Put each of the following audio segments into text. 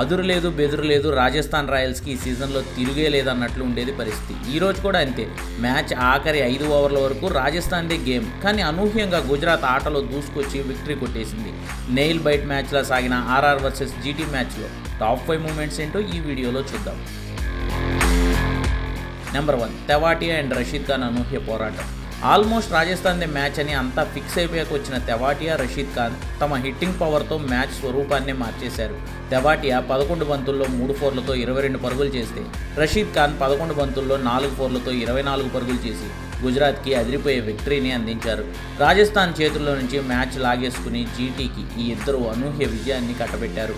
అదురు లేదు బెదురు లేదు రాజస్థాన్ రాయల్స్కి ఈ సీజన్లో తిరిగే లేదన్నట్లు ఉండేది పరిస్థితి. ఈ రోజు కూడా అంతే. మ్యాచ్ ఆఖరి ఐదు ఓవర్ల వరకు రాజస్థాన్దే గేమ్. కానీ అనూహ్యంగా గుజరాత్ ఆటలో దూసుకొచ్చి విక్టరీ కొట్టేసింది. నెయిల్ బైట్ మ్యాచ్లా సాగిన ఆర్ఆర్ వర్సెస్ జీటీ మ్యాచ్లో. టాప్ ఫైవ్ మూమెంట్స్ ఏంటో ఈ వీడియోలో చూద్దాం. Number one Tewatia and Rashid Khan అనూహ్య పోరాటం. ఆల్మోస్ట్ రాజస్థాన్దే మ్యాచ్ అని అంతా ఫిక్స్ అయిపోయాక వచ్చిన తెవాటియా రషీద్ ఖాన్ తమ హిట్టింగ్ పవర్తో మ్యాచ్ స్వరూపాన్నే మార్చేశారు. తెవాటియా పదకొండు బంతుల్లో మూడు ఫోర్లతో ఇరవై రెండు పరుగులు చేస్తే రషీద్ ఖాన్ పదకొండు బంతుల్లో నాలుగు ఫోర్లతో ఇరవై నాలుగు పరుగులు చేసి గుజరాత్కి అదిరిపోయే విక్టరీని అందించారు. రాజస్థాన్ చేతుల్లో నుంచి మ్యాచ్ లాగేసుకుని జీటీకి ఈ ఇద్దరు అనూహ్య విజయాన్ని కట్టబెట్టారు.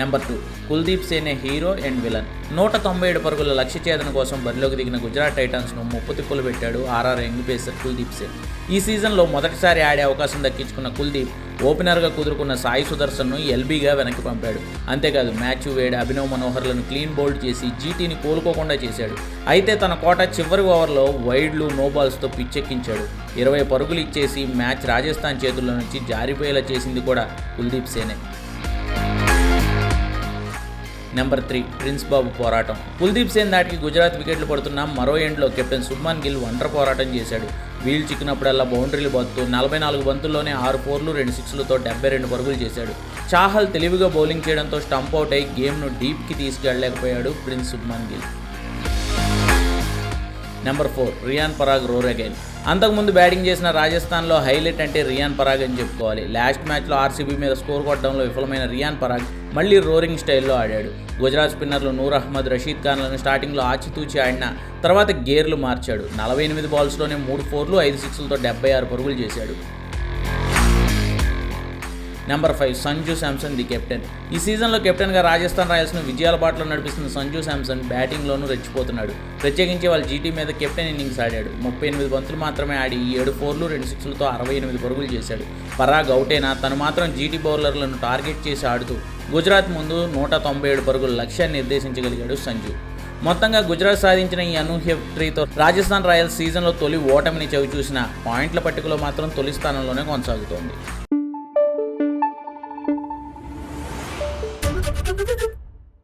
నెంబర్ టూ కుల్దీప్ సేనే హీరో అండ్ విలన్. నూట తొంభై ఏడు పరుగుల లక్ష్య ఛేదన కోసం బరిలోకి దిగిన గుజరాత్ టైటాన్స్ను ముప్పు తిప్పులు పెట్టాడు RR young pacer Kuldeep Sen. ఈ సీజన్లో మొదటిసారి ఆడే అవకాశం దక్కించుకున్న కుల్దీప్ ఓపెనర్గా కుదురుకున్న సాయి సుదర్శన్ను ఎల్బీగా వెనక్కి పంపాడు. అంతేకాదు మ్యాచ్ వేడి అభినవ్ మనోహర్లను క్లీన్ బౌల్డ్ చేసి జీటీని కోలుకోకుండా చేశాడు. అయితే తన కోట చివరి ఓవర్లో వైడ్లు నోబాల్స్తో పిచ్చెక్కించాడు. ఇరవై పరుగులు ఇచ్చేసి మ్యాచ్ రాజస్థాన్ చేతుల్లో నుంచి జారిపోయేలా చేసింది కూడా కుల్దీప్ సేనే. నెంబర్ త్రీ ప్రిన్స్ బాబు పోరాటం. కుల్దీప్ సేన్ దాటికి గుజరాత్ వికెట్లు పడుతున్న మరో ఎండ్లో కెప్టెన్ సుబ్మాన్ గిల్ ఒంటరి పోరాటం చేశాడు. వీల్ చిక్కినప్పుడల్లా బౌండరీలు బంతు నలభై నాలుగు బంతుల్లోనే ఆరు ఫోర్లు రెండు సిక్స్లతో డెబ్బై రెండు పరుగులు చేశాడు. చాహల్ తెలివిగా బౌలింగ్ చేయడంతో స్టంప్ అవుట్ అయి గేమ్ను డీప్కి తీసుకెళ్ళలేకపోయాడు prince Shubman Gill. Number four Riyan Parag roar again అంతకుముందు బ్యాటింగ్ చేసిన రాజస్థాన్లో హైలైట్ అంటే రియాన్ పరాగ్ అని చెప్పుకోవాలి. లాస్ట్ మ్యాచ్లో ఆర్సీబీ మీద స్కోర్ కొట్టడంలో విఫలమైన రియాన్ పరాగ్ మళ్ళీ రోరింగ్ స్టైల్లో ఆడాడు. గుజరాత్ స్పిన్నర్లు నూర్ అహ్మద్ రషీద్ ఖాన్లను స్టార్టింగ్లో ఆచితూచి ఆడిన తర్వాత గేర్లు మార్చాడు. నలభై ఎనిమిది బాల్స్లోనే మూడు ఫోర్లు ఐదు సిక్స్లతో డెబ్బై ఆరు పరుగులు చేశాడు. Number five Sanju Samson the captain ఈ సీజన్లో కెప్టెన్గా రాజస్థాన్ రాయల్స్ను విజయాల బాటలో నడిపిస్తున్న సంజు శాంసన్ బ్యాటింగ్లోనూ రెచ్చిపోతున్నాడు. ప్రత్యేకించి వాళ్ళ జీటీ మీద కెప్టెన్ ఇన్నింగ్స్ ఆడాడు. ముప్పై ఎనిమిది బంతులు మాత్రమే ఆడి ఈ ఏడు ఫోర్లు రెండు సిక్స్లతో అరవై ఎనిమిది పరుగులు చేశాడు. పరాగ్ అవుటైనా తను మాత్రం జీటీ బౌలర్లను టార్గెట్ చేసి ఆడుతూ గుజరాత్ ముందు నూట తొంభై ఏడు పరుగుల లక్ష్యాన్ని నిర్దేశించగలిగాడు సంజు మొత్తంగా గుజరాత్ సాధించిన ఈ అనూహ్య విక్టరీతో రాజస్థాన్ రాయల్స్ సీజన్లో తొలి ఓటమిని చవి చూసిన పాయింట్ల పట్టికలో మాత్రం తొలి స్థానంలోనే కొనసాగుతోంది. Thank you.